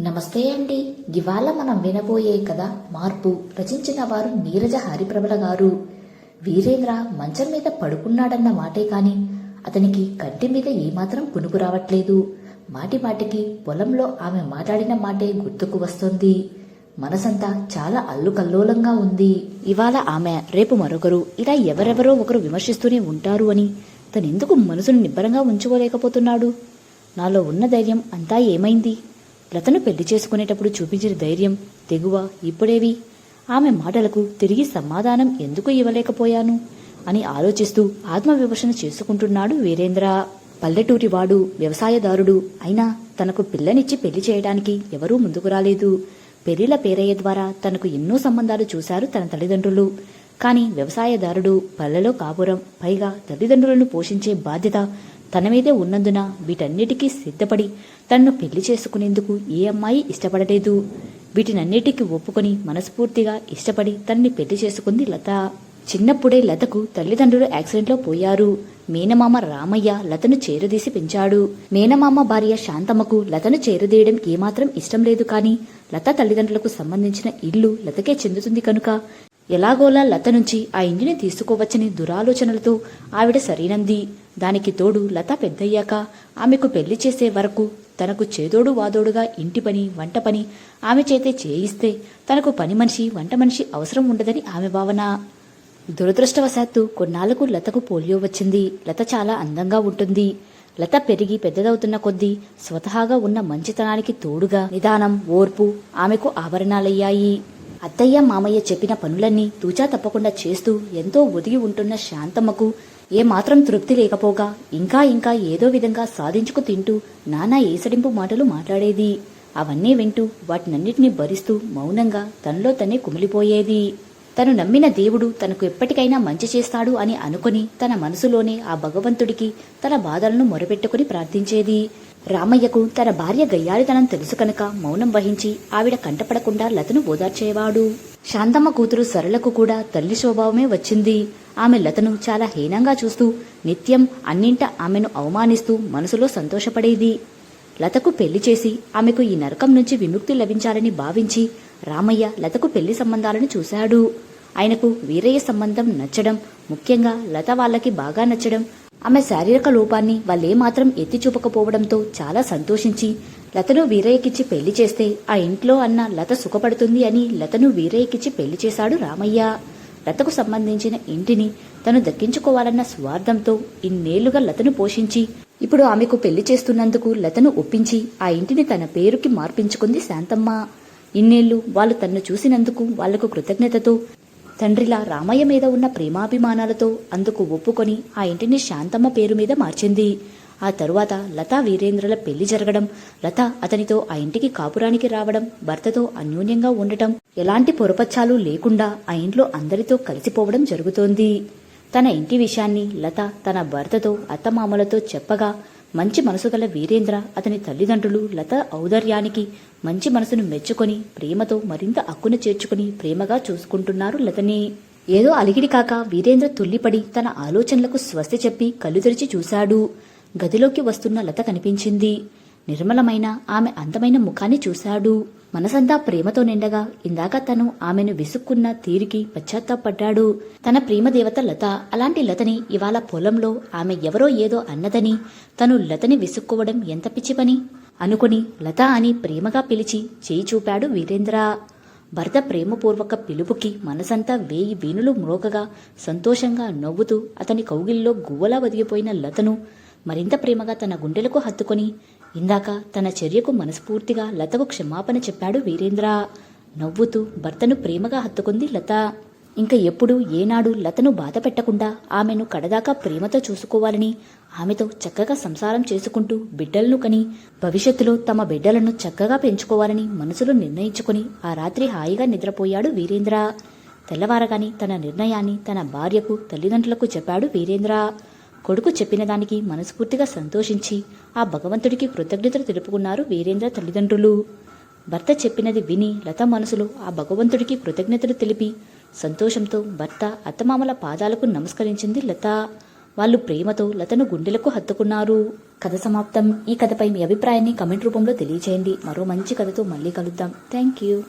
నమస్తే అండి. ఇవాళ మనం వినబోయే కథ మార్పు. రచించిన వారు నీరజ హరిప్రభల గారు. వీరేంద్ర మంచం మీద పడుకున్నాడన్న మాటే కాని అతనికి కంటి మీద ఏమాత్రం పునుకు రావట్లేదు. మాటి మాటికి పొలంలో ఆమె మాట్లాడిన మాటే గుర్తుకు వస్తుంది. మనసంతా చాలా అల్లుకల్లోలంగా ఉంది. ఇవాళ ఆమె రేపు మరొకరు ఇలా ఎవరెవరో ఒకరు విమర్శిస్తూనే ఉంటారు అని తనెందుకు మనసును నిబ్బరంగా ఉంచుకోలేకపోతున్నాడు? నాలో ఉన్న ధైర్యం అంతా ఏమైంది? లతను పెళ్ళి చేసుకునేటప్పుడు చూపించిన ధైర్యం తెగువ ఇప్పుడేవి? ఆమె మాటలకు తిరిగి సమాధానం ఎందుకు ఇవ్వలేకపోయాను? అని ఆలోచిస్తూ ఆత్మవిమర్శన చేసుకుంటున్నాడు వీరేంద్ర. పల్లెటూరివాడు వ్యవసాయదారుడు అయినా తనకు పిల్లనిచ్చి పెళ్ళి చేయడానికి ఎవరూ ముందుకు రాలేదు. పెళ్ళిల పేరయ్య ద్వారా తనకు ఎన్నో సంబంధాలు చూశారు తన తల్లిదండ్రులు. కాని వ్యవసాయదారుడు పల్లెలో కాపురం పైగా తల్లిదండ్రులను పోషించే బాధ్యత తన మీదే ఉన్నందున వీటన్నిటికీ సిద్ధపడి తనను పెళ్ళి చేసుకునేందుకు ఏ అమ్మాయి ఇష్టపడలేదు. వీటినన్నిటికీ ఒప్పుకొని మనస్ఫూర్తిగా ఇష్టపడి తనని పెళ్ళి చేసుకుంది లత. చిన్నప్పుడే లతకు తల్లిదండ్రులు యాక్సిడెంట్లో పోయారు. మేనమామ రామయ్య లతను చేరదీసి పెంచాడు. మేనమామ భార్య శాంతమ్మకు లతను చేరదీయడం ఏమాత్రం ఇష్టం లేదు కాని లత తల్లిదండ్రులకు సంబంధించిన ఇల్లు లతకే చెందుతుంది కనుక ఎలాగోలా లత నుంచి ఆ ఇంటిని తీసుకోవచ్చని దురాలోచనలతో ఆవిడ సరైనంది. దానికి తోడు లత పెద్దయ్యాక ఆమెకు పెళ్ళి చేసే వరకు తనకు చేదోడు వాదోడుగా ఇంటి పని వంట పని ఆమె చేతే చేయిస్తే తనకు పని మనిషి వంట మనిషి అవసరం ఉండదని ఆమె భావన. దురదృష్టవశాత్తు కొన్నాళ్ళకు లతకు పోలియో వచ్చింది. లత చాలా అందంగా ఉంటుంది. లత పెరిగి పెద్దదవుతున్న కొద్దీ స్వతహాగా ఉన్న మంచితనానికి తోడుగా నిదానం ఓర్పు ఆమెకు ఆభరణాలయ్యాయి అత్తయ్య మామయ్య చెప్పిన పనులన్నీ తూచా తప్పకుండా చేస్తూ ఎంతో ఒదిగి ఉంటున్న శాంతమ్మకు ఏమాత్రం తృప్తి లేకపోగా ఇంకా ఇంకా ఏదో విధంగా సాధించుకు తింటూ నానా ఏసడింపు మాటలు మాట్లాడేది. అవన్నీ వింటూ వాటినన్నిటినీ భరిస్తూ మౌనంగా తనలో తనే కుమిలిపోయేది. తను నమ్మిన దేవుడు తనకు ఎప్పటికైనా మంచి చేస్తాడు అని అనుకుని తన మనసులోనే ఆ భగవంతుడికి తన బాధలను మొరపెట్టుకుని ప్రార్థించేది. రామయ్యకు తన భార్య గయ్యారితనం తెలుసు కనుక మౌనం వహించి ఆవిడ కంటపడకుండా లతను ఓదార్చేవాడు. శాంతమ్మ కూతురు సరళకు కూడా తల్లి స్వభావమే వచ్చింది. ఆమె లతను చాలా హీనంగా చూస్తూ నిత్యం అన్నింట ఆమెను అవమానిస్తూ మనసులో సంతోషపడేది. లతకు పెళ్ళి చేసి ఆమెకు ఈ నరకం నుంచి విముక్తి లభించాలని భావించి రామయ్య లతకు పెళ్ళి సంబంధాలను చూశాడు. ఆయనకు వీరయ్య సంబంధం నచ్చడం ముఖ్యంగా లత వాళ్ళకి బాగా నచ్చడం ఆమె శారీరక లోపాన్ని వాళ్ళేమాత్రం ఎత్తి చూపకపోవడంతో చాలా సంతోషించి లతను వీరయ్యకిచ్చి పెళ్ళి చేస్తే ఆ ఇంట్లో అన్న లత సుఖపడుతుంది అని లతను వీరయ్యకిచ్చి పెళ్ళి చేశాడు రామయ్య. లతకు సంబంధించిన ఇంటిని తను దక్కించుకోవాలన్న స్వార్థంతో ఇన్నేళ్ళుగా లతను పోషించి ఇప్పుడు ఆమెకు పెళ్ళి చేస్తున్నందుకు లతను ఒప్పించి ఆ ఇంటిని తన పేరుకి మార్పించుకుంది శాంతమ్మ. ఇన్నేళ్ళు వాళ్ళు తన్ను చూసినందుకు వాళ్ళకు కృతజ్ఞతతో తండ్రిలా రామయ్య మీద ఉన్న ప్రేమాభిమానాలతో అందుకు ఒప్పుకొని ఆ ఇంటిని శాంతమ్మ పేరు మీద మార్చింది. ఆ తరువాత లతా వీరేంద్రల పెళ్ళి జరగడం లత అతనితో ఆ ఇంటికి కాపురానికి రావడం భర్తతో అన్యోన్యంగా ఉండటం ఎలాంటి పొరపచ్చాలు లేకుండా ఆ ఇంట్లో అందరితో కలిసిపోవడం జరుగుతోంది. తన ఇంటి విషయాన్ని లత తన భర్తతో అత్తమామలతో చెప్పగా మంచి మనసు గల వీరేంద్ర అతని తల్లిదండ్రులు లత ఔదర్యానికి మంచి మనసును మెచ్చుకొని ప్రేమతో మరింత అక్కున చేర్చుకుని ప్రేమగా చూసుకుంటున్నారు లతని. ఏదో అలిగిడి కాక వీరేంద్ర తుల్లిపడి తన ఆలోచనలకు స్వస్తి చెప్పి కళ్ళు తెరిచి చూశాడు. గదిలోకి వస్తున్న లత కనిపించింది. నిర్మలమైన ఆమె అందమైన ముఖాన్ని చూశాడు. మనసంతా ప్రేమతో నిండగా ఇందాక తను ఆమెను విసుక్కున్న తీరికి పశ్చాత్తాపడ్డాడు. తన ప్రేమదేవత లత అలాంటి లతని ఇవాళ పొలంలో ఆమె ఎవరో ఏదో అన్నదని తను లతని విసుక్కోవడం ఎంత పిచ్చి పని? అనుకుని లత అని ప్రేమగా పిలిచి చేయి చూపాడు వీరేంద్ర. భర్త ప్రేమపూర్వక పిలుపుకి మనసంతా వేయి వీణులు మ్రోగగా సంతోషంగా నవ్వుతూ అతని కౌగిల్లో గువ్వలా వదిగిపోయిన లతను మరింత ప్రేమగా తన గుండెలకు హత్తుకొని ఇందాక తన చర్యకు మనస్ఫూర్తిగా లతకు క్షమాపణ చెప్పాడు వీరేంద్ర. నవ్వుతూ భర్తను ప్రేమగా హత్తుకుంది లత. ఇంకా ఎప్పుడు ఏనాడు లతను బాధ పెట్టకుండా ఆమెను కడదాకా ప్రేమతో చూసుకోవాలని ఆమెతో చక్కగా సంసారం చేసుకుంటూ బిడ్డలను కని భవిష్యత్తులో తమ బిడ్డలను చక్కగా పెంచుకోవాలని మనసులో నిర్ణయించుకుని ఆ రాత్రి హాయిగా నిద్రపోయాడు వీరేంద్ర. తెల్లవారగాని తన నిర్ణయాన్ని తన భార్యకు తల్లిదండ్రులకు చెప్పాడు వీరేంద్ర. కొడుకు చెప్పిన దానికి మనస్ఫూర్తిగా సంతోషించి ఆ భగవంతుడికి కృతజ్ఞతలు తెలుపుకున్నారు వీరేంద్ర తల్లిదండ్రులు. భర్త చెప్పినది విని లత మనసులో ఆ భగవంతుడికి కృతజ్ఞతలు తెలిపి సంతోషంతో భర్త అత్తమామల పాదాలకు నమస్కరించింది లత. వాళ్ళు ప్రేమతో లతను గుండెలకు హత్తుకున్నారు. కథ సమాప్తం. ఈ కథపై మీ అభిప్రాయాన్ని కమెంట్ రూపంలో తెలియజేయండి మరో మంచి కథతో మళ్ళీ కలుద్దాం. Thank you.